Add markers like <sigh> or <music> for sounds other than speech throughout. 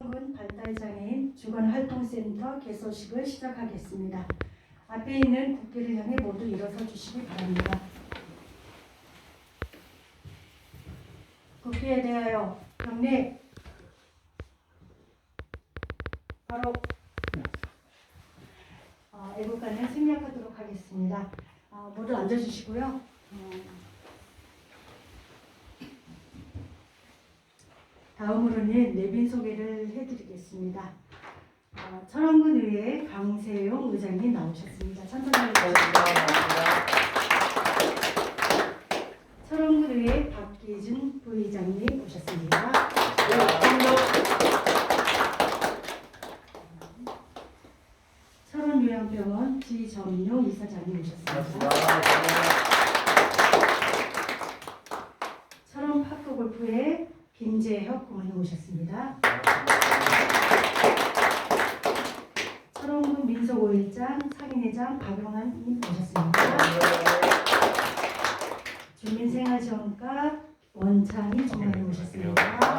군 발달 장애인 주간 활동센터 개소식을 시작하겠습니다. 앞에 있는 국기를 향해 모두 일어서 주시기 바랍니다. 국기에 대하여 경례 바로 어, 애국가는 생략하도록 하겠습니다. 어, 모두 앉아주시고요. 다음으로는 내빈 소개를 해드리겠습니다. 어, 철원군 의회 강세용 의장님 나오셨습니다. 철원군 의회 박기준 부의장님 오셨습니다. 철원요양병원 지점용 이사장님 오셨습니다. 철원 파크골프회 김재혁 고문님 오셨습니다. 철원군 민속 5일장 상인회장 박용환님 오셨습니다. 주민생활지원과 원창희 주무관님 오셨습니다.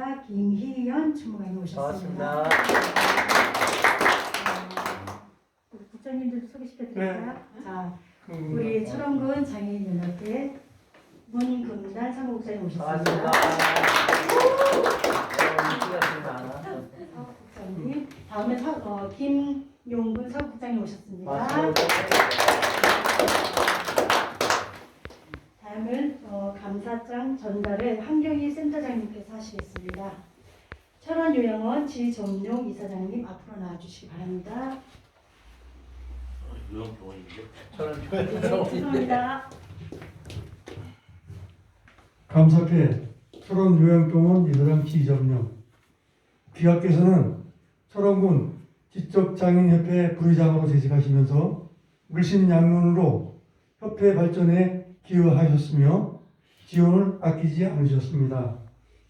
주민생활지원과 김희연 주무관님 오셨습니다. 어, 국장님들 소개시켜 드릴까요? 자, 우리 철원군 장애인 연합회 문금단 사무국장님 오셨습니다. 사무국장님, 다음에 사, 어, 김용근 사무국장님 오셨습니다. 다음은 어, 감사장 전달을 한경희 센터장님께서 하시겠습니다. 철원 요양원 지점용 이사장님 앞으로 나와주시기 바랍니다. 네, 죄송합니다. 감사패 철원 요양병원 이사장 지점령 귀하께서는 철원군 지적장애인협회 부의장으로 재직하시면서 물심양면으로 협회 발전에 기여하셨으며 지원을 아끼지 않으셨습니다.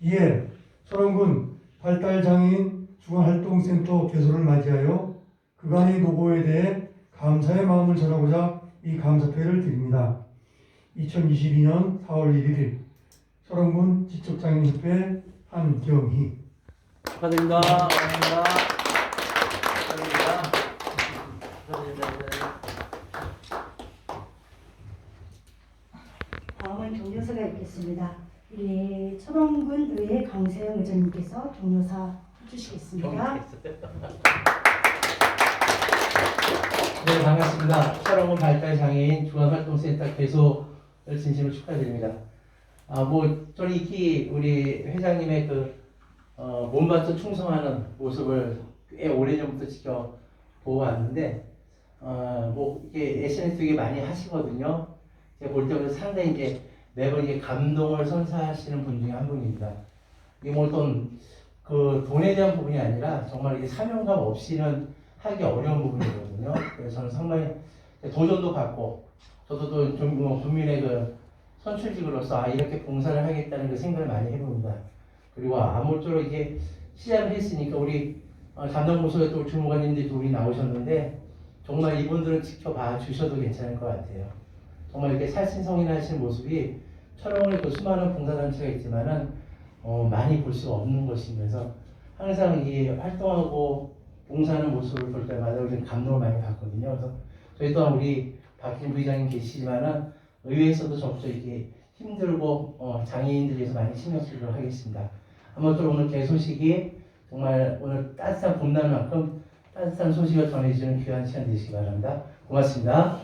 이에 철원군 발달장애인 중앙활동센터 개소를 맞이하여 그간의 노고에 대해 감사의 마음을 전하고자 이 감사패를 드립니다. 2022년 4월 1일 철원군 지적장애인협회 한경희 축하드립니다. 축하드립니다. 다음은 있겠습니다. 우리 철원군 의회 강세영 의장님께서 경조사 해주시겠습니다. 네, 반갑습니다. 철원군 발달장애인 중앙활동센터 개소를 진심으로 축하드립니다. 아, 뭐, 저는 익히 우리 회장님의 그, 어, 몸바쳐 충성하는 모습을 꽤 오래전부터 지켜보았는데, 어, 뭐, 이게 SNS 되게 많이 하시거든요. 제가 볼 때마다 상당히 이제 매번 이게 감동을 선사하시는 분 중에 한 분입니다. 이게 뭐 어떤 그 돈에 대한 부분이 아니라 정말 이게 사명감 없이는 하기 어려운 부분이거든요. 그래서 저는 상당히 도전도 받고 저도 또좀 뭐 국민의 그 선출직으로서 아 이렇게 봉사를 하겠다는 그 생각을 많이 해봅니다. 그리고 아무쪼록 이게 시작을 했으니까 우리 어, 담당 부서에 또 주무관님들이 둘이 나오셨는데 정말 이분들은 지켜봐 주셔도 괜찮을 것 같아요. 정말 이렇게 살신성인하신 모습이 철원에 그 수많은 봉사단체가 있지만은 어, 많이 볼 수가 없는 것이면서 항상 이 활동하고 봉사하는 모습을 볼 때마다 우리는 감동을 많이 받거든요. 그래서 저희 또한 우리 박진 부의장님 계시지만은 의회에서도 적극 이렇게 힘들고 어, 장애인들 위해서 많이 신경 쓰도록 하겠습니다. 아무쪼록 오늘 개 소식이 정말 오늘 따뜻한 봄날만큼 따뜻한 소식을 전해주는 귀한 시간 되시기 바랍니다. 고맙습니다.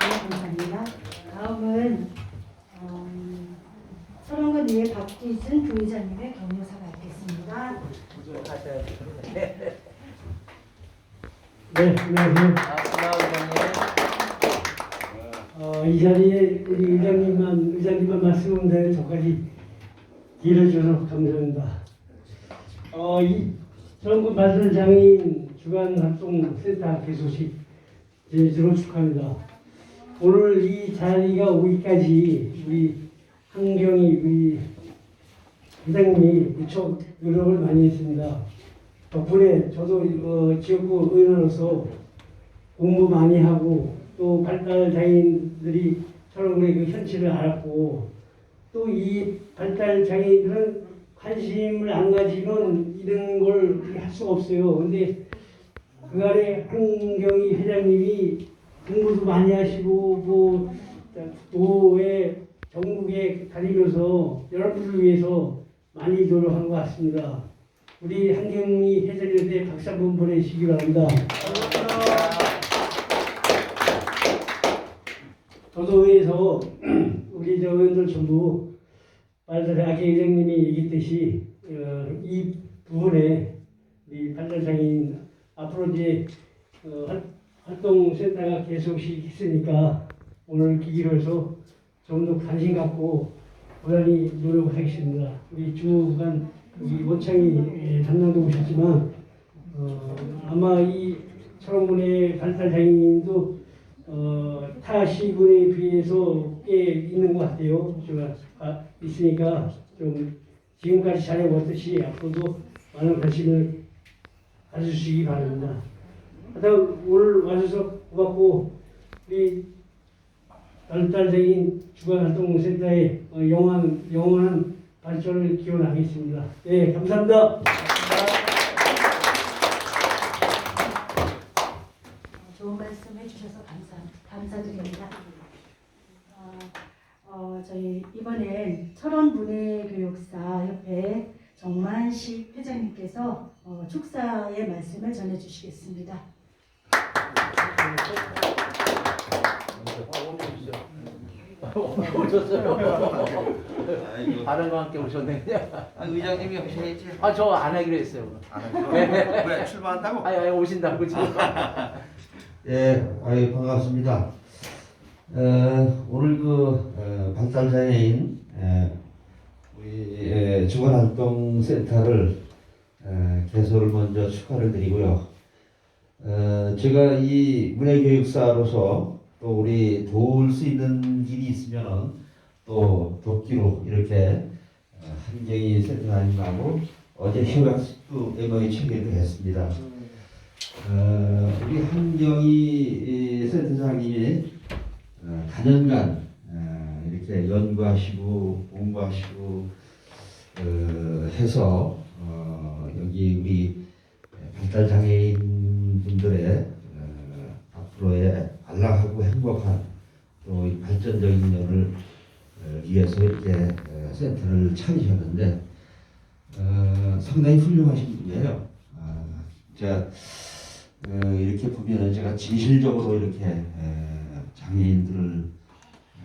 네, 감사합니다. 다음은 어, 철원군 의회 박기준 부의장님의 경조사가 있겠습니다. 네, 안녕하세요. 어, 이 자리에 우리 의장님만, 의장님만 말씀하는데 저까지 길어주셔서 감사합니다. 어, 이 전국 발전 장애인 주간 활동 센터 개소식 진심으로 축하합니다. 오늘 이 자리가 오기까지 우리 한경희 우리 회장님이 무척 노력을 많이 했습니다. 덕분에 저도 어, 지역구 의원으로서 공부 많이 하고 또 발달 장애인들이 철원의 그 현실을 알았고 또 이 발달 장애인들은 관심을 안 가지면 이런 걸 할 수가 없어요. 근데 그간에 한경희 회장님이 공부도 많이 하시고 뭐 도에 전국에 다니면서 여러분을 위해서 많이 노력한 것 같습니다. 우리 한경희 회장님한테 박수 한번 보내시기 바랍니다. 도도에서 <clears throat> 우리 저 의원들 전부 발달장애 회장님이 얘기했듯이 어, 이 부분에 우리 발달장애인 앞으로 이제 어, 활- 활동센터가 계속 있으니까 오늘 기기로 해서 좀 더 관심 갖고 고단히 노력을 하겠습니다. 우리 주간 이 원창이 예, 담당도 오셨지만 어, 아마 이 철원군의 발달 장애인도 어, 타 시군에 비해서 꽤 있는 것 같아요. 제가 아, 있으니까 좀 지금까지 잘해왔듯이 앞으로도 많은 관심을 가져주시기 바랍니다. 하여튼 오늘 와주셔서 고맙고 우리 발달장애인 주간활동센터의 어, 영원, 영원한 발전을 기원하겠습니다. 네, 감사합니다. 좋은 말씀 해주셔서 감사, 감사드립니다. 어, 어, 저희 이번엔 철원 문예교육사 협회 정만식 회장님께서 어, 축사의 말씀을 전해주시겠습니다. 오셨어요. 아이고. 다른과 함께 오셨네. 아, 의장님이 하셔야지. 아, 저 안 하기로 했어요. 오늘. 안 하죠. 왜 출마한다고? 아니, 아니, 오신다고 지금. 예, 아유 반갑습니다. 어, 오늘 그 어, 발달장애인 에, 우리 에, 주간활동센터를 에, 개소를 먼저 축하를 드리고요. 어, 제가 이 문예교육사로서 또 우리 도울 수 있는 일이 있으면은 또 돕기로 이렇게 어, 한경희 센터장님하고 어제 휴학식도 MOE 체결을 했습니다. 어, 우리 한경희 이 센터장님이 어, 다년간 어, 이렇게 연구하시고 공부하시고 어, 해서 어, 여기 우리 발달 장애인 분들의 어, 앞으로의 안락하고 행복한 또이 발전적인 어, 위해서 이렇게 어, 센터를 차리셨는데 어, 상당히 훌륭하신 분이에요. 아, 제가 어, 이렇게 보면은 제가 진실적으로 이렇게 에, 장애인들을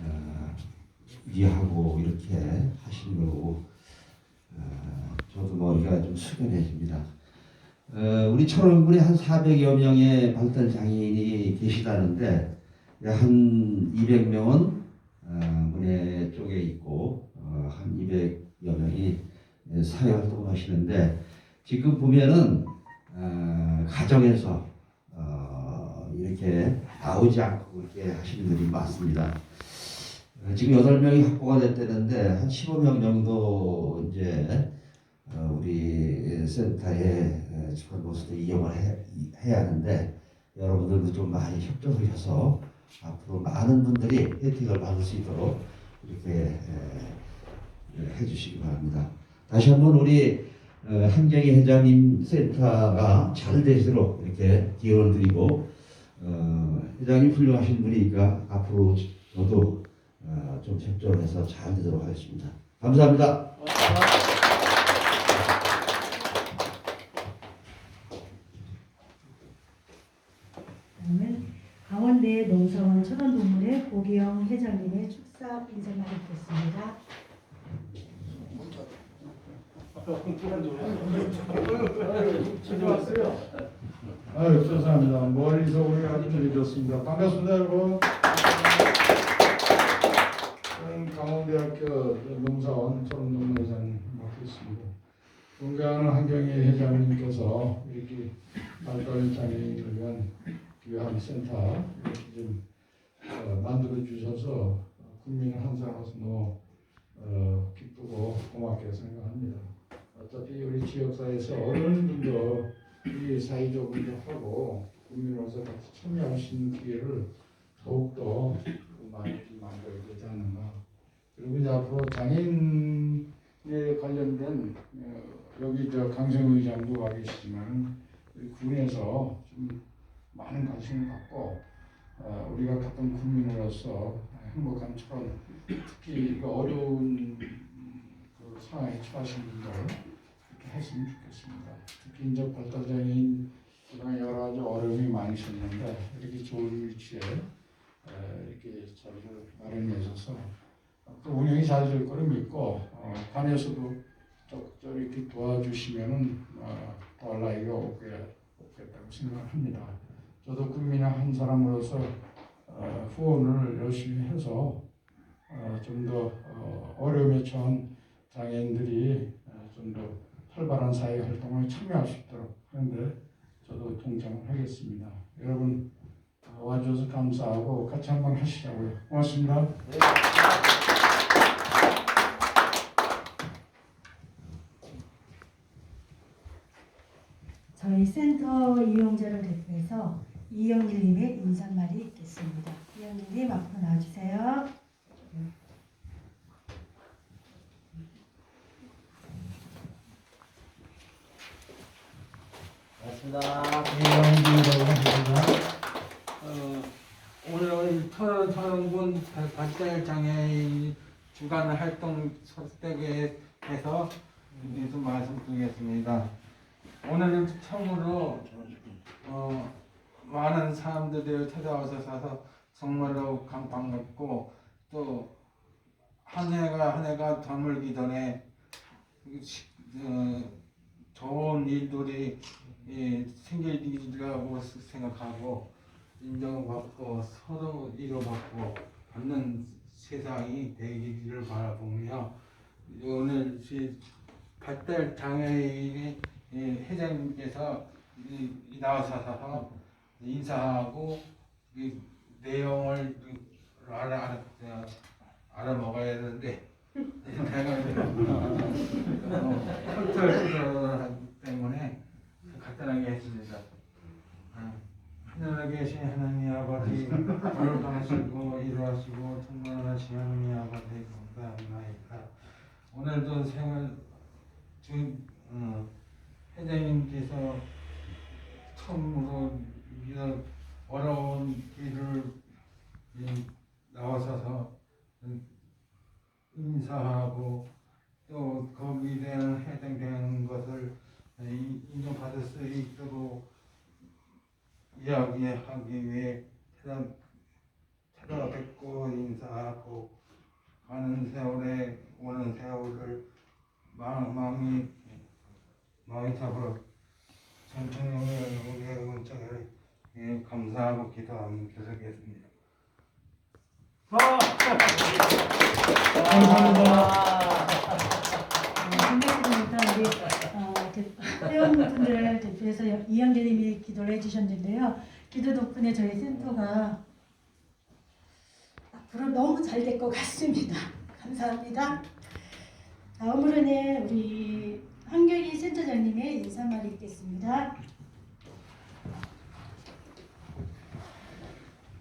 어, 위하고 이렇게 하시는 거고 어, 저도 뭐 이가 좀 숙연해집니다. 어, 우리 철원군에 한 400여 명의 발달 장애인이 계시다는데 한 200명은 어, 문예 쪽에 있고 어, 한 200여 명이 사회 활동을 하시는데 지금 보면은 어, 가정에서 어, 이렇게 나오지 않고 이렇게 하시는 분들이 많습니다. 어, 지금 8명이 확보가 됐다는데 한 15명 정도 이제 어, 우리 센터에 주간 모습도 이용을 해, 해야 하는데 여러분들도 좀 많이 협조를 해서 앞으로 많은 분들이 혜택을 받을 수 있도록 이렇게 에, 에, 해주시기 바랍니다. 다시 한번 우리 어, 한경희 회장님 센터가 잘 되도록 이렇게 기원을 드리고 어, 회장님 훌륭하신 분이니까 앞으로 저도 어, 좀 협조를 해서 잘 되도록 하겠습니다. 감사합니다. 다음은 강원대 농사원 천원동물의 고기영 회장님의 축사 인사말 듣겠습니다. 아유 죄송합니다. 머리서 우리가 좀 늦었습니다. 반갑습니다 여러분. 저는 강원대학교 농사원 전농회장 맡겠습니다. 존경하는 한경희 회장님께서 이렇게 발달 장애인을 위한 귀한 센터 이렇게 좀 어, 만들어 주셔서 국민을 한상으로서 너무 어, 기쁘고 고맙게 생각합니다. 어차피 우리 지역사회에서 어른들도 이 사회적으로 하고 국민으로서 같이 참여할 수 있는 기회를 더욱더 많이 만들어야 되지 않는가 그리고 이제 앞으로 장애인에 관련된 어, 여기 저 강성 의장도 와 계시지만 군에서 좀 많은 관심을 갖고 어, 우리가 같은 국민으로서 철원 특히 그 어려운 그 상황에 처하신 분들 이렇게 했으면 좋겠습니다. 특히 이제 발달장애인 그동안 여러 가지 어려움이 많으셨는데 이렇게 좋은 위치에 에, 이렇게 자리를 마련해 주셔서 또 운영이 잘 될 거를 믿고 어, 관에서도 적극적으로 이렇게 도와주시면은 어, 더 나이가 없겠다고 생각합니다. 저도 국민의 한 사람으로서 어, 후원을 열심히 해서 어, 좀더 어, 어려움에 처한 장애인들이 어, 좀더 활발한 사회 활동에 참여할 수 있도록 하는데 저도 동참을 하겠습니다. 여러분 어, 와주셔서 감사하고 같이 한번 하시자고요. 고맙습니다. 저희 센터 이용자를 대표해서 이영일님의 인사말이 있겠습니다. 이영일님 앞으로 나와주세요. 반갑습니다. 이영기라고 합니다. 어, 오늘 철원 철원군 발달 장애인 주간 활동 설득에서 좀 말씀드리겠습니다. 오늘은 처음으로 어, 많은 사람들이 찾아와서 사서 정말로 감- 반갑고 또 한 해가 한 해가 저물기 전에 시- 어, 좋은 일들이 예, 생길 일이라고 생각하고 인정받고 서로 위로받고 받는 세상이 되기를 바라보며 오늘 이 발달 장애인의 이 회장님께서 나와서 인사하고 이 내용을 알아 알아 알아 먹어야 되는데 내가 시설 때문에 간단하게 했습니다. 아, 하늘에 계신 하나님 아버지 거룩하시고 이루하시고 충만하신 하나님 아버지 감사합니다. 오늘도 생을 주 어, 회장님께서 처음으로 이런 어려운 길을 이, 나와서서 인사하고 또 거기에 대한 해당되는 것을 이- 인정받을 수 있도록 이야기하기 위해 찾아, 찾아뵙고 인사하고 가는 세월에 오는 세월을 마음, 마음이 마음이 잡으러 천천히 우리의 문짝을 예, 감사하고 기도하며 계속했습니다. 끝냈습니다. 우리 어, 대- 회원분들을 대표해서 이영재님이 기도를 해주셨는데요. 기도 덕분에 저희 센터가 앞으로 너무 잘 될 것 같습니다. 감사합니다. 다음으로는 우리 한결이 센터장님의 인사말이 있겠습니다.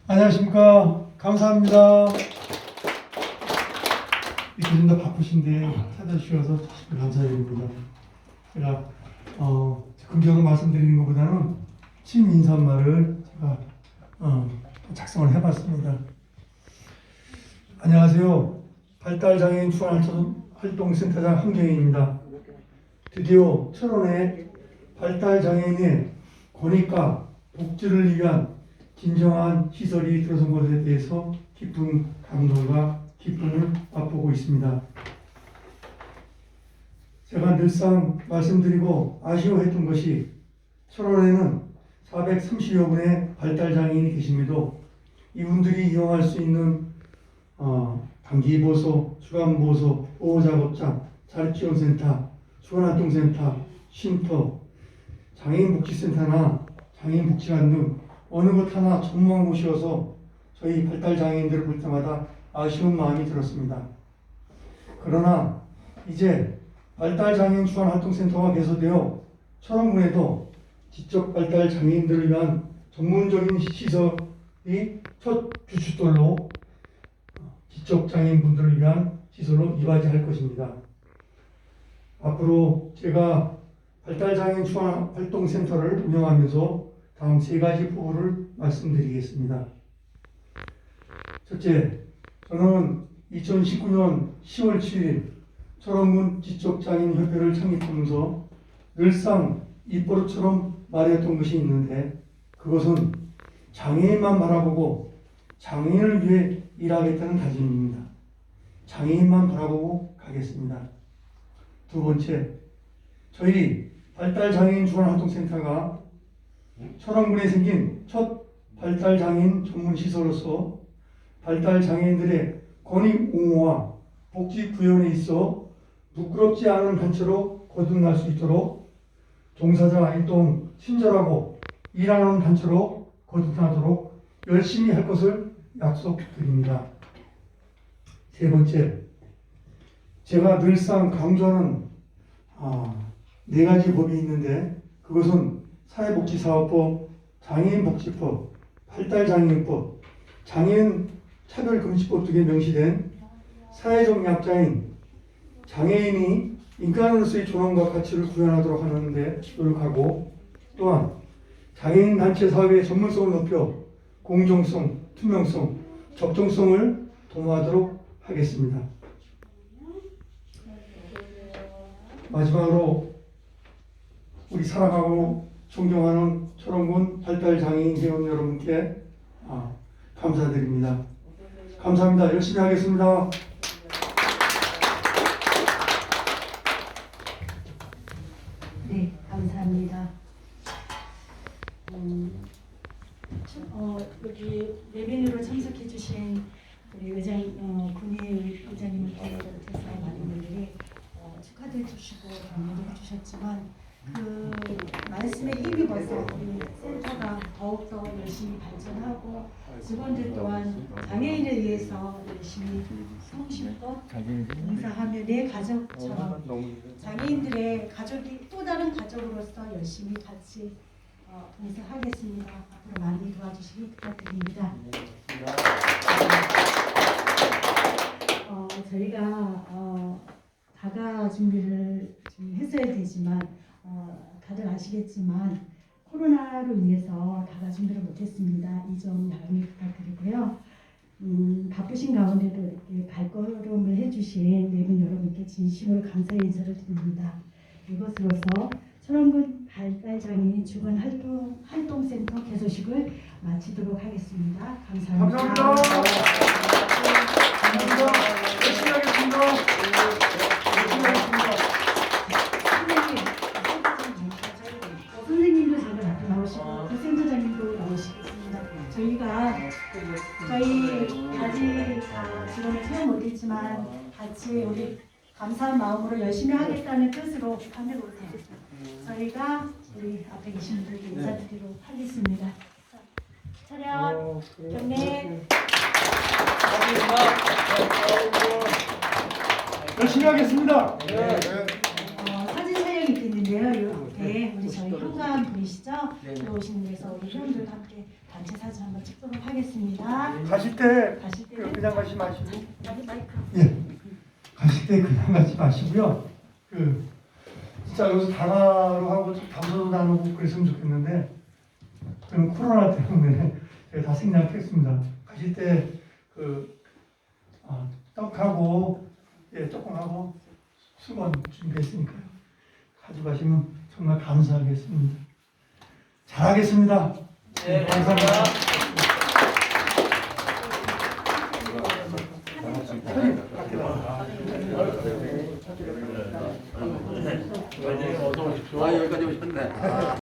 안녕하십니까. 감사합니다. 이렇게 좀더 바쁘신데 찾아주셔서 참 감사드립니다. 제가 어, 긍정을 말씀드리는 것보다는 친 인사말을 제가 어, 작성을 해봤습니다. 안녕하세요. 발달장애인 중앙활동센터장 한경희입니다. 드디어 철원에 발달장애인의 권익과 복지를 위한 진정한 시설이 들어선 것에 대해서 깊은 감동과 기쁨을 맛보고 있습니다. 제가 늘상 말씀드리고 아쉬워했던 것이 철원에는 430여 분의 발달 장애인이 계심에도 이분들이 이용할 수 있는 어, 단기보소, 주간보소, 보호작업장, 자립지원센터, 주간활동센터, 쉼터, 장애인복지센터나 장애인복지관 등 어느 것 하나 전무한 곳이어서 저희 발달 장애인들을 볼 때마다 아쉬운 마음이 들었습니다. 그러나 이제 발달 장애인 주간 활동센터가 개소되어 철원군에도 지적 발달 장애인들을 위한 전문적인 시설이 첫 주춧돌로 지적 장애인분들을 위한 시설로 이바지할 것입니다. 앞으로 제가 발달장애인 중앙 활동센터를 운영하면서 다음 세 가지 포부를 말씀드리겠습니다. 첫째, 저는 2019년 10월 7일 철원군 지적장애인협회를 창립하면서 늘상 입버릇처럼 말했던 것이 있는데 그것은 장애인만 바라보고 장애인을 위해 일하겠다는 다짐입니다. 장애인만 바라보고 가겠습니다. 두 번째, 저희 발달장애인 주간활동센터가 철원군에 생긴 첫 발달장애인 전문시설로서 발달장애인들의 권익 옹호와 복지 구현에 있어 부끄럽지 않은 단체로 거듭날 수 있도록 종사자 활동 친절하고 일하는 단체로 거듭나도록 열심히 할 것을 약속드립니다. 세 번째, 제가 늘상 강조하는 아, 네 가지 법이 있는데 그것은 사회복지사업법, 장애인복지법, 발달장애인법, 장애인 차별금지법 등에 명시된 사회적 약자인 장애인이 인간으로서의 존엄과 가치를 구현하도록 하는데 노력하고 또한 장애인 단체 사회의 전문성을 높여 공정성, 투명성, 적정성을 도모하도록 하겠습니다. 마지막으로 우리 사랑하고 존경하는 철원군 발달 장애인 회원 여러분께 아, 감사드립니다. 감사합니다. 열심히 하겠습니다. 네, 감사합니다. 음, 참, 어, 여기 예비으로 참석해 주신 우리 의장, 어, 군의 의장님께 비롯해서 많은 분들이 어, 축하도 해주시고 격려도 해주셨지만 그 말씀에 힘입어서 우리 센터가 더욱더 열심히 발전하고 직원들 또한 장애인을 위해서 열심히 성실껏 봉사하며 내 가족처럼 장애인들의 가족이 또 다른 가족으로서 열심히 같이 어, 봉사하겠습니다. 앞으로 많이 도와주시기 부탁드립니다. 어, 저희가 어, 다가 준비를 좀 했어야 되지만 어, 다들 아시겠지만 코로나로 인해서 다가 준비를 못했습니다. 이 점 양해 부탁드리고요. 음, 바쁘신 가운데도 이렇게 발걸음을 해주신 네분 여러분께 진심으로 감사의 인사를 드립니다. 이것으로서 철원군 발달장애인 주간 활동, 활동센터 개소식을 마치도록 하겠습니다. 감사합니다. 감사합니다. 열심히 하겠습니다. 저희 아직 다 지원을 채워 못했지만 같이 우리 감사한 마음으로 열심히 하겠다는 뜻으로 하늘 오세요. 저희가 우리 앞에 계신 분들께 인사드리도록 하겠습니다. 자, 차렷, 경례. 열심히 하겠습니다. 어, 사진 촬영이 있겠는데요. 이렇게 우리 저희 현관 보이시죠? 들어오시는 데서 우리 회원들과 함께 단체 사진 한번 찍도록 하겠습니다. 가실 때 가실 때 그냥 가지 마시고 여기 마이크. 예. 가실 때 그냥 가지 마시고요. 그 진짜 여기서 다가로 하고 좀 담소도 나누고 그랬으면 좋겠는데 저는 코로나 때문에 <laughs> 제가 다 생략했습니다. 가실 때그 아, 떡하고 예 조금 하고 수건 준비했으니까요. 가져가시면 정말 감사하겠습니다. 잘하겠습니다. 네, 감사합니다. 아 여기까지 오셨네.